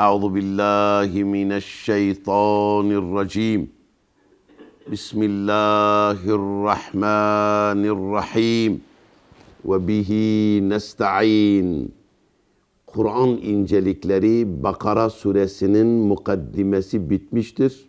أعوذ بالله من الشيطان الرجيم بسم الله الرحمن الرحيم وبه nesta'in. Kur'an incelikleri Bakara suresinin mukaddimesi bitmiştir.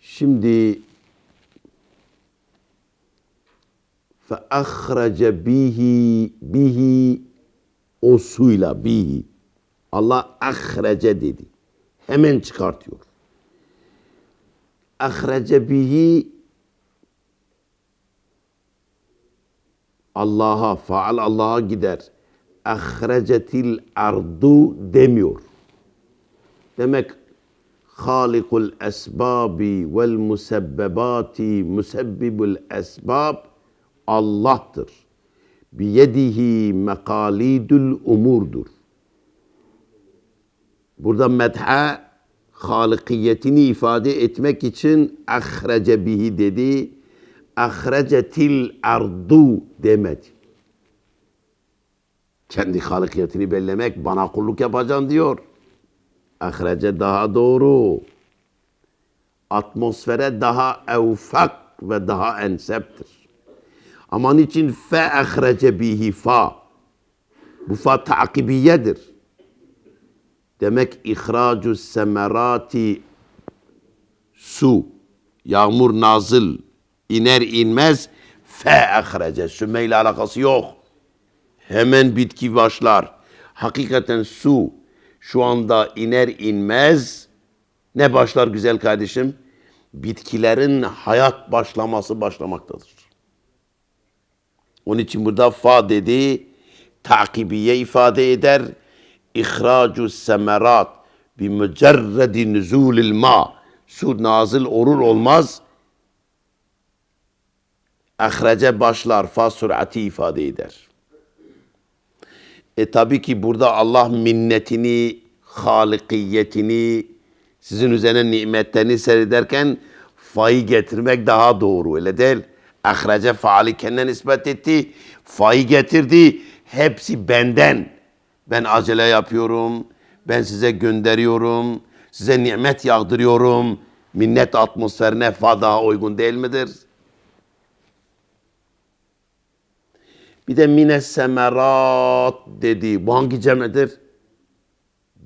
Şimdi فَأَخْرَجَ bihi bihi o suyla bihi. Allah ahrece dedi. Hemen çıkartıyor. Ahrece bihi Allah'a, faal Allah'a gider. Ahrecetil ardu demiyor. Demek Halikul esbabi vel musebbebati musebbibul esbab Allah'tır. Biyedihi mekalidül umurdur. Burada medha halikiyetini ifade etmek için ahrece bihi dedi. Ahrecetil ardu demedi. Kendi halikiyetini bellemek bana kulluk yapacaksın diyor. Ahrece daha doğru. Atmosfere daha evfak ve daha enseptir. Ama niçin fe ahrece bihi fa? Bu fa takibiyedir. Demek ihracu semerati su, yağmur nazıl, iner inmez fe ahrece. Sümme ile alakası yok. Hemen bitki başlar. Hakikaten su şu anda iner inmez ne başlar güzel kardeşim? Bitkilerin hayat başlaması başlamaktadır. Onun için burada fa dedi, takibiye ifade eder. İhracu semerat bi mücerredi nüzulil ma. Su nazil olur olmaz. Ahrece başlar, fa sürati ifade eder. E tabii ki burada Allah minnetini, halikiyetini, sizin üzerine nimetlerini seyrederken fayı getirmek daha doğru öyle değil. Ahrece faali kendine nispet etti. Fayı getirdi. Hepsi benden. Ben acele yapıyorum. Ben size gönderiyorum. Size nimet yağdırıyorum. Minnet atmosferine fa daha uygun değil midir? Bir de mine semerat dedi. Bu hangi cem'edir?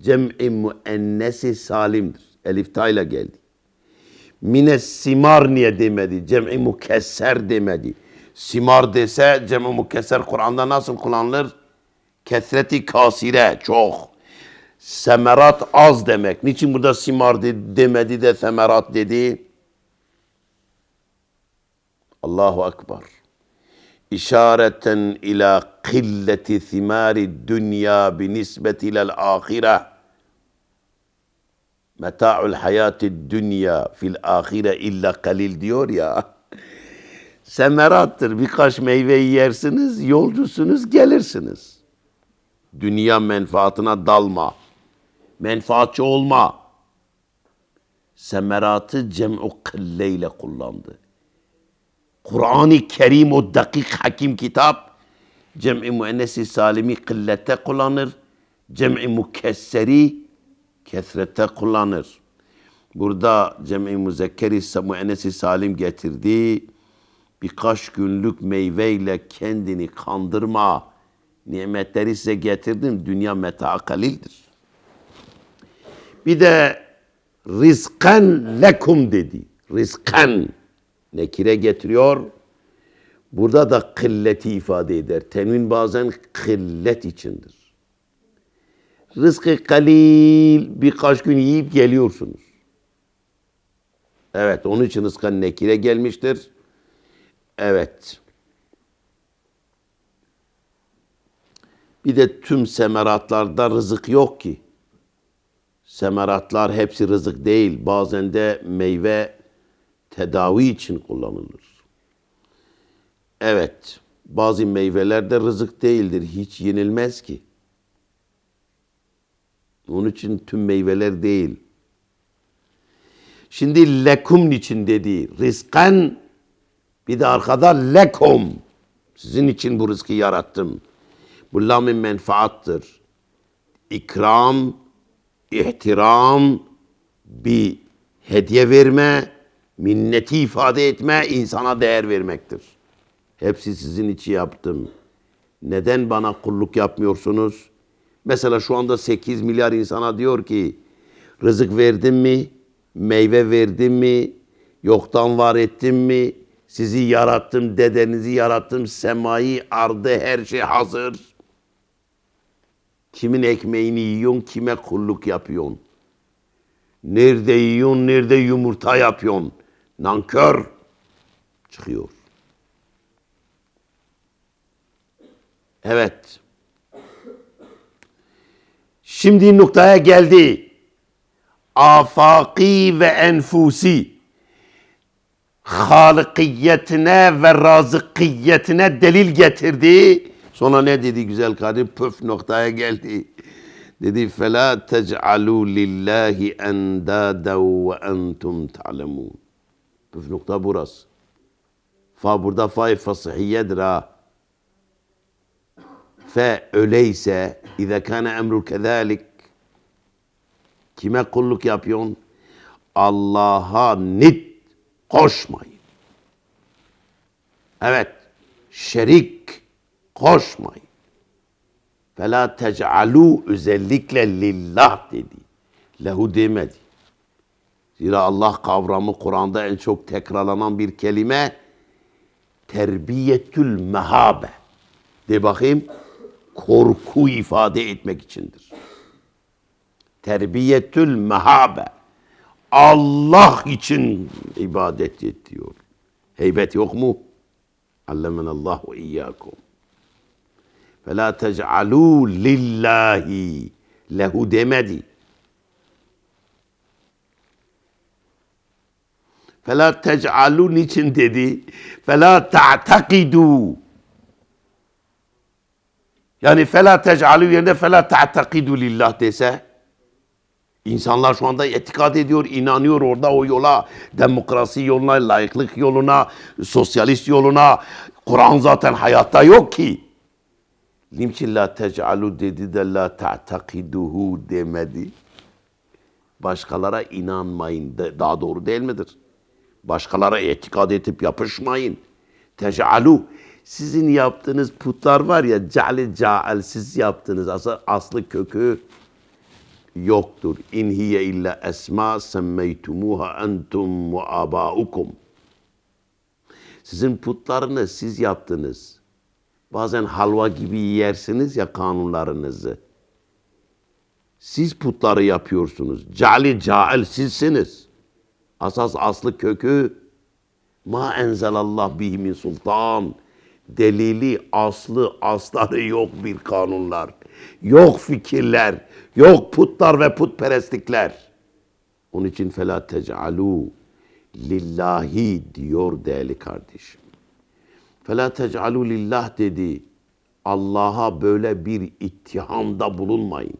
Cem'i müennesi salimdir. Elif tayla geldi. Mine simar niye demedi? Cem'i mukesser demedi. Simar dese cem'i mukesser Kur'an'da nasıl kullanılır? Kesreti kasire çok. Semerat az demek. Niçin burada simar de, demedi de semerat dedi? Allahu Ekber. İşareten ila killeti thimari dünya bi nisbeti ilel ahire. Meta'ul hayati dünya fil ahire illa kalil diyor ya. Semerattır. Birkaç meyve yersiniz, yolcusunuz, gelirsiniz. Dünya menfaatına dalma. Menfaatçı olma. Semeratı cem'u kılleyle kullandı. Kur'an-ı Kerim o dakik hakim kitap cem'i müennesi salimi kıllette kullanır. Cem'i mukesseri kesrette kullanır. Burada cem'i müzekkeri müennesi salim getirdi. Birkaç günlük meyveyle kendini kandırma. Nimetleri size getirdim. Dünya meta kalildir. Bir de rizkan lekum dedi. Rizkan nekire getiriyor. Burada da kılleti ifade eder. Tenvin bazen kıllet içindir. Rızkı kalil birkaç gün yiyip geliyorsunuz. Evet onun için rızkan nekire gelmiştir. Evet. Bir de tüm semeratlarda rızık yok ki. Semeratlar hepsi rızık değil. Bazen de meyve tedavi için kullanılır. Evet, bazı meyveler de rızık değildir. Hiç yenilmez ki. Onun için tüm meyveler değil. Şimdi lekum için dedi. Rizkan bir de arkada lekum. Sizin için bu rızkı yarattım. Bu lamin menfaattır. ikram, ihtiram, bir hediye verme, minneti ifade etme, insana değer vermektir. Hepsi sizin için yaptım. Neden bana kulluk yapmıyorsunuz? Mesela şu anda 8 milyar insana diyor ki rızık verdim mi? Meyve verdim mi? Yoktan var ettim mi? Sizi yarattım, dedenizi yarattım, semayı, ardı, her şey hazır. Kimin ekmeğini yiyorsun, kime kulluk yapıyorsun? Nerede yiyorsun, nerede yumurta yapıyorsun? Nankör çıkıyor. Evet. Şimdi noktaya geldi. Afaki ve enfusi. Halıkiyetine ve razıkiyetine delil getirdi. Sonra ne dedi güzel kadın? Püf noktaya geldi. Dedi فَلَا تَجْعَلُوا لِلّٰهِ اَنْدَادًا وَاَنْتُمْ تَعْلَمُونَ Püf nokta burası. Fa burada fa fasıhiyedir ha. Fe öyleyse اِذَا كَانَ اَمْرُ كَذَٰلِكَ Kime kulluk yapıyorsun? Allah'a nit koşmayın. Evet, şerik koşmayın. Fela tec'alû özellikle lillah dedi. Lehu demedi. Zira Allah kavramı Kur'an'da en çok tekrarlanan bir kelime terbiyetül mehabe. De bakayım korku ifade etmek içindir. Terbiyetül mehabe. Allah için ibadet et diyor. Heybet yok mu? Allemenallahu iyyakum. Ve la tec'alû lillahi lehu demedi. Fela tec'alû niçin dedi? Fela ta'takidû. Yani fela tec'alû yerine fela ta'takidû lillah dese İnsanlar şu anda etikad ediyor, inanıyor orada o yola, demokrasi yoluna, layıklık yoluna, sosyalist yoluna. Kur'an zaten hayatta yok ki. Niçin la tec'alu dedi de la ta'takiduhu demedi. Başkalara inanmayın. De, daha doğru değil midir? Başkalara etikad etip yapışmayın. Tec'alu. Sizin yaptığınız putlar var ya, ca'li ca'al siz yaptınız. Aslı, aslı kökü yoktur. İn hiye illa esma semmeytumuha entum ve abaukum. Sizin putlarını siz yaptınız. Bazen halva gibi yersiniz ya kanunlarınızı. Siz putları yapıyorsunuz. Cali cail sizsiniz. Asas aslı kökü ma enzelallah bihi min sultan. Delili, aslı, asları yok bir kanunlar. Yok fikirler, yok putlar ve putperestlikler. Onun için fela tec'alû lillahi diyor değerli kardeşim. Fela tec'alû lillah dedi. Allah'a böyle bir ittihamda bulunmayın.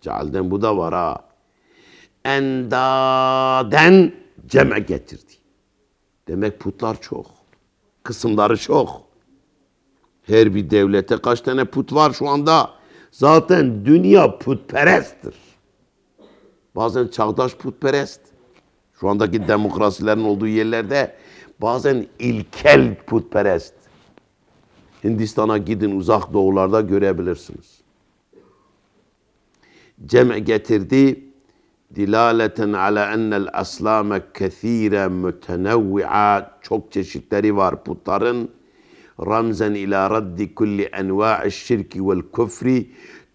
Cealden bu da var ha. Endaden ceme getirdi. Demek putlar çok. Kısımları çok. Her bir devlete kaç tane put var şu anda? Zaten dünya putperesttir. Bazen çağdaş putperest. Şu andaki demokrasilerin olduğu yerlerde bazen ilkel putperest. Hindistan'a gidin uzak doğularda görebilirsiniz. Cem getirdi dilaleten ala ennel aslame kethire mütenevvi'a çok çeşitleri var putların ramzen ila raddi kulli enva'i şirki vel küfri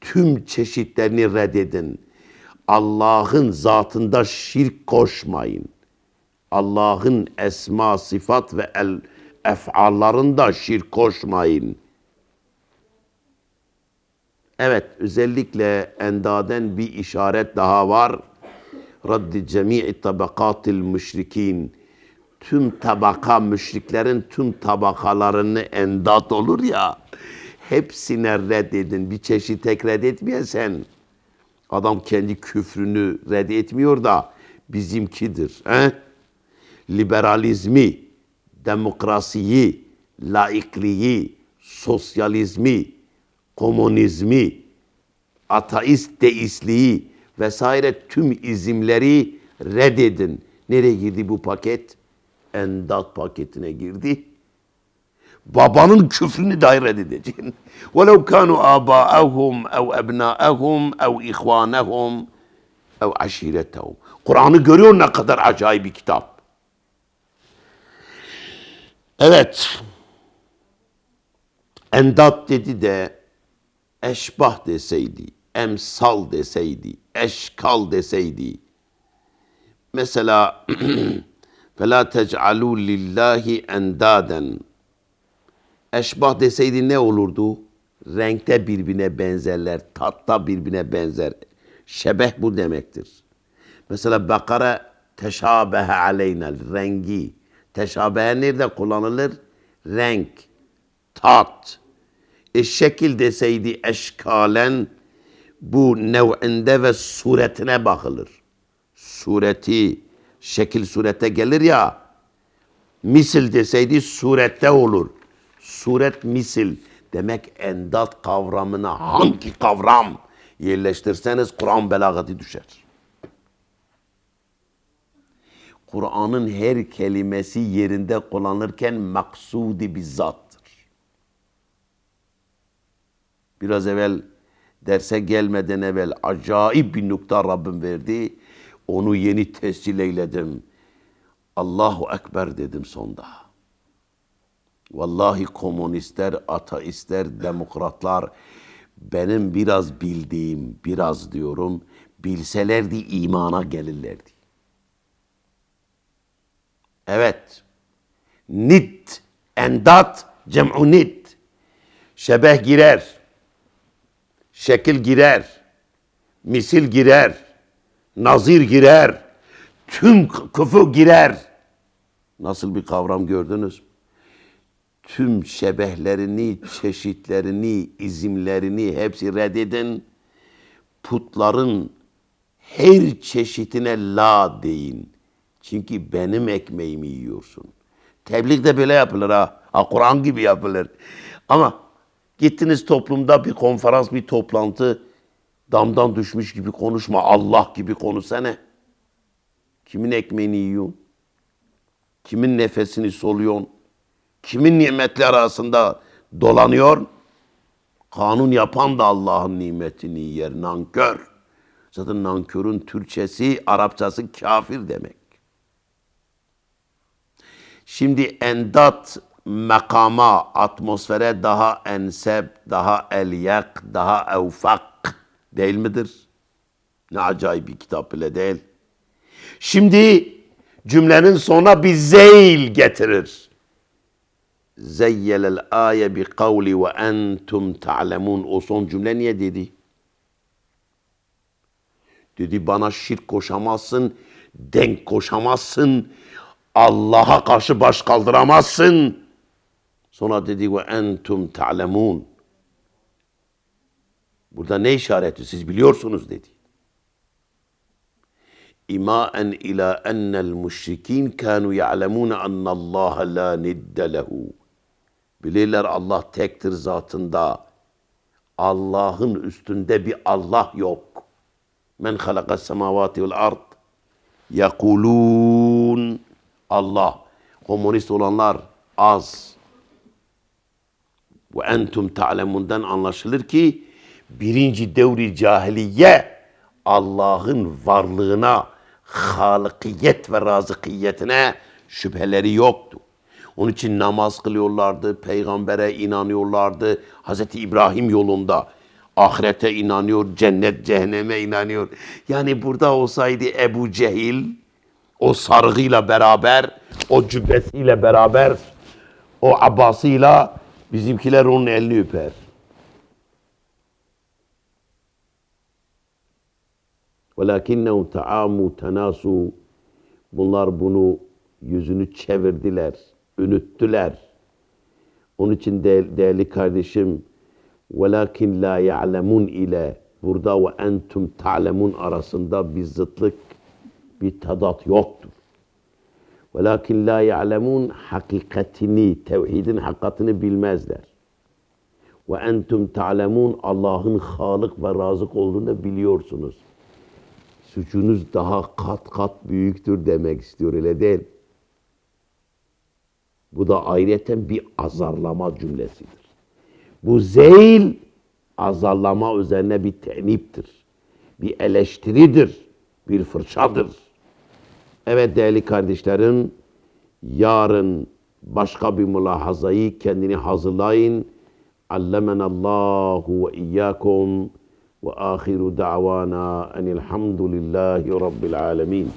tüm çeşitlerini reddedin. Allah'ın zatında şirk koşmayın. Allah'ın esma, sıfat ve el ef'allarında şirk koşmayın. Evet, özellikle endaden bir işaret daha var. Raddi cemi'i tabakatil müşrikin. Tüm tabaka, müşriklerin tüm tabakalarını endat olur ya. Hepsine reddedin. Bir çeşit tek reddetmeyesen. Adam kendi küfrünü reddetmiyor da bizimkidir. He? Liberalizmi, demokrasiyi, laikliği, sosyalizmi, komünizmi, ateist deistliği vesaire tüm izimleri reddedin. Nereye girdi bu paket? Endat paketine girdi. Babanın küfrünü dahi reddedeceksin. وَلَوْ كَانُوا آبَاءَهُمْ اَوْ اَبْنَاءَهُمْ اَوْ اِخْوَانَهُمْ ev aşiretehum. Kur'an'ı görüyor ne kadar acayip bir kitap. Evet. Endat dedi de eşbah deseydi, emsal deseydi, eşkal deseydi. Mesela فَلَا تَجْعَلُوا لِلّٰهِ اَنْدَادًا Eşbah deseydi ne olurdu? Renkte birbirine benzerler, tatta birbirine benzer. Şebeh bu demektir. Mesela Bakara teşabehe aleyna rengi. Teşabehe nerede kullanılır? Renk, tat. E şekil deseydi eşkalen bu nev'inde ve suretine bakılır. Sureti, şekil surete gelir ya. Misil deseydi surette olur. Suret misil. Demek endat kavramına hangi kavram yerleştirseniz Kur'an belagati düşer. Kur'an'ın her kelimesi yerinde kullanırken maksudi bizzattır. Biraz evvel derse gelmeden evvel acayip bir nokta Rabbim verdi. Onu yeni tescil eyledim. Allahu Ekber dedim sonda. Vallahi komünistler, ateistler, demokratlar benim biraz bildiğim, biraz diyorum, bilselerdi imana gelirlerdi. Evet. Nit, endat, cem'u nit. Şebeh girer. Şekil girer. Misil girer. Nazir girer. Tüm küfü girer. Nasıl bir kavram gördünüz? Tüm şebehlerini, çeşitlerini, izimlerini hepsi reddedin. Putların her çeşitine la deyin. Çünkü benim ekmeğimi yiyorsun. Tebliğ de böyle yapılır ha. ha Kur'an gibi yapılır. Ama gittiniz toplumda bir konferans, bir toplantı damdan düşmüş gibi konuşma. Allah gibi konuşsana. Kimin ekmeğini yiyorsun? Kimin nefesini soluyorsun? Kimin nimetleri arasında dolanıyor? Kanun yapan da Allah'ın nimetini yer. Nankör. Zaten nankörün Türkçesi, Arapçası kafir demek. Şimdi endat makama, atmosfere daha ensep, daha elyak, daha evfak değil midir? Ne acayip bir kitap bile değil. Şimdi cümlenin sonuna bir zeyl getirir. Zeyyelel aye bi kavli ve entum ta'lemun. O son cümle niye dedi? Dedi bana şirk koşamazsın, denk koşamazsın, Allah'a karşı baş kaldıramazsın. Sonra dedi ve entum ta'lemun. Burada ne işareti siz biliyorsunuz dedi. İmaen ila ennel müşrikin kanu ya'lemun enne Allah la nidde lehu. Bilirler Allah tektir zatında. Allah'ın üstünde bir Allah yok. Men halakas semavati vel ard. Yekulun Allah. Komünist olanlar az. Ve entum ta'lemundan anlaşılır ki birinci devri cahiliye Allah'ın varlığına, halıkiyet ve razıkiyetine şüpheleri yoktu. Onun için namaz kılıyorlardı, peygambere inanıyorlardı. Hazreti İbrahim yolunda ahirete inanıyor, cennet cehenneme inanıyor. Yani burada olsaydı Ebu Cehil o sargıyla beraber, o cübbesiyle beraber, o abbasıyla bizimkiler onun elini öper. وَلَكِنَّهُ تَعَامُوا تَنَاسُوا Bunlar bunu yüzünü çevirdiler, ünüttüler. Onun için de, değerli kardeşim وَلَكِنْ لَا يَعْلَمُونَ ile burada ve entum ta'lemun arasında bir zıtlık, bir tadat yoktur. Velakin la ya'lemun hakikatini, tevhidin hakikatini bilmezler. Ve entum ta'lemun Allah'ın halık ve razık olduğunu biliyorsunuz. Suçunuz daha kat kat büyüktür demek istiyor öyle değil. Bu da ayrıyeten bir azarlama cümlesidir. Bu zeyl azarlama üzerine bir teniptir. Bir eleştiridir. Bir fırçadır. Evet değerli kardeşlerim, yarın başka bir mülahazayı kendini hazırlayın. Allemenallahu ve iyyakum ve ahiru da'vana enilhamdülillahi rabbil alemin.